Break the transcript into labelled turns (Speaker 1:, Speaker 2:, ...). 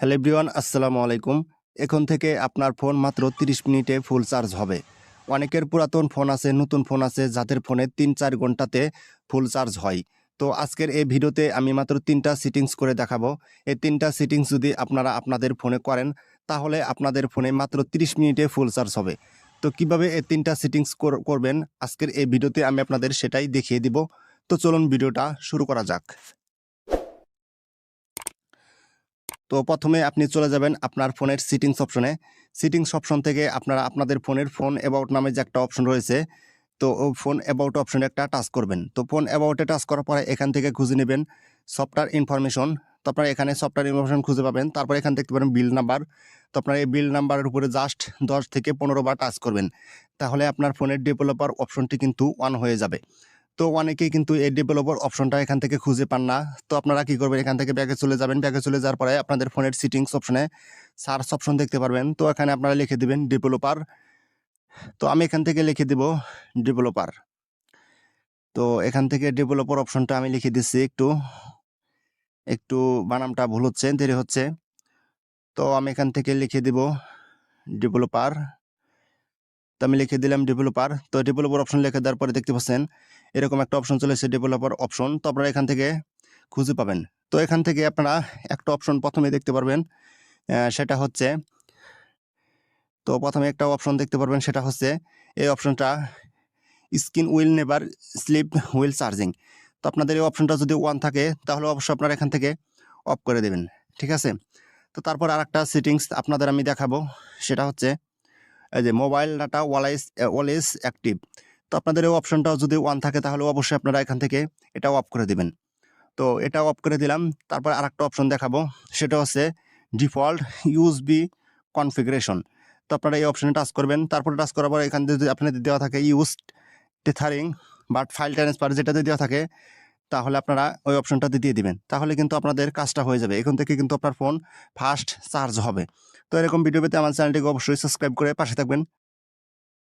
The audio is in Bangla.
Speaker 1: হ্যালো এভরিওয়ান, আসসালামু আলাইকুম। এখন থেকে আপনার ফোন মাত্র 30 মিনিটে ফুল চার্জ হবে। অনেকের পুরাতন ফোন আছে, নতুন ফোন আছে, যাদের ফোনে তিন চার ঘন্টাতে ফুল চার্জ হয়। তো আজকের এই ভিডিওতে আমি মাত্র তিনটা সিটিংস করে দেখাবো। এই তিনটা সিটিংস যদি আপনারা আপনাদের ফোনে করেন, তাহলে আপনাদের ফোনে মাত্র 30 মিনিটে ফুল চার্জ হবে। তো কীভাবে এই তিনটা সিটিংস করবেন? আজকের এই ভিডিওতে আমি আপনাদের সেটাই দেখিয়ে দিব। তো চলুন ভিডিওটা শুরু করা যাক। তো প্রথমে আপনি চলে যাবেন আপনার ফোনের সিটিংস অপশনে সিটিংস অপশন থেকে আপনারা আপনাদের ফোনের ফোন অ্যাবাউট নামে যে একটা অপশন রয়েছে, তো ফোন অ্যাবাউট অপশনে একটা টাচ করবেন। তো ফোন অ্যাবাউটে টাচ করার পরে এখান থেকে খুঁজে নেবেন সফটওয়্যার ইনফরমেশন তো আপনারা এখানে সফটওয়্যার ইনফরমেশন খুঁজে পাবেন, তারপর এখান দেখতে পারেন বিল নাম্বার তো আপনার এই বিল নাম্বারের উপরে জাস্ট দশ থেকে পনেরো বার টাচ করবেন। তাহলে আপনার ফোনের ডেভেলপার অপশনটি কিন্তু অন হয়ে যাবে। তো অনেকেই কিন্তু এই ডেভেলপার অপশনটা এখান থেকে খুঁজে পান না। তো আপনারা কি করবেন? এখান থেকে ব্যাগে চলে যাবেন। ব্যাগে চলে যাওয়ার পরে আপনাদের ফোনের সিটিংস অপশনে সার্চ অপশন দেখতে পারবেন। তো এখানে আপনারা লিখে দিবেন ডেভেলপার তো আমি এখান থেকে লিখে দিব ডেভেলপার তো এখান থেকে ডেভেলপার অপশনটা আমি লিখে দিচ্ছি একটু। একটু বানামটা ভুল হচ্ছে, দেরি হচ্ছে। তো আমি এখান থেকে লিখে দিব ডেভেলপার তো আমি লিখে দিলাম ডেভেলপার তো ডেভেলপার অপশন লিখে দেওয়ার পরে দেখতে পাচ্ছেন এরকম একটা অপশন চলে এসেছে ডেভেলপার অপশন তো আপনারা এখান থেকে খুঁজে পাবেন। তো এখান থেকে আপনারা একটা অপশন প্রথমে দেখতে পারবেন সেটা হচ্ছে, তো প্রথমে একটা অপশন দেখতে পারবেন, সেটা হচ্ছে, এই অপশনটা screen will never sleep while charging তো আপনাদের এই অপশনটা যদি ওয়ান থাকে, তাহলে অবশ্যই আপনারা এখান থেকে অফ করে দেবেন, ঠিক আছে? তো তারপর আর একটা সেটিংস আপনাদের আমি দেখাবো, সেটা হচ্ছে, এই যে mobile data always always active তো আপনাদের এই অপশনটাও যদি ওয়ান থাকে, তাহলে অবশ্যই আপনারা এখান থেকে এটাও অফ করে দিবেন। তো এটা অফ করে দিলাম, তারপর আর একটা অপশন দেখাবো। সেটা হচ্ছে ডিফল্ট ইউএসবি কনফিগারেশন তো আপনারা এই অপশনে টাচ করবেন, তারপরে টাচ করার পর এখানে যদি আপনাদের দেওয়া থাকে use tethering but file transfer যেটাতে দেওয়া থাকে, তাহলে আপনারা ওই অপশনটাতে দিয়ে দিবেন। তাহলে কিন্তু আপনাদের কাজটা হয়ে যাবে। এখান থেকে কিন্তু আপনার ফোন ফাস্ট চার্জ হবে। তো এরকম ভিডিও পেতে আমার চ্যানেলটিকে অবশ্যই সাবস্ক্রাইব করে পাশে থাকবেন।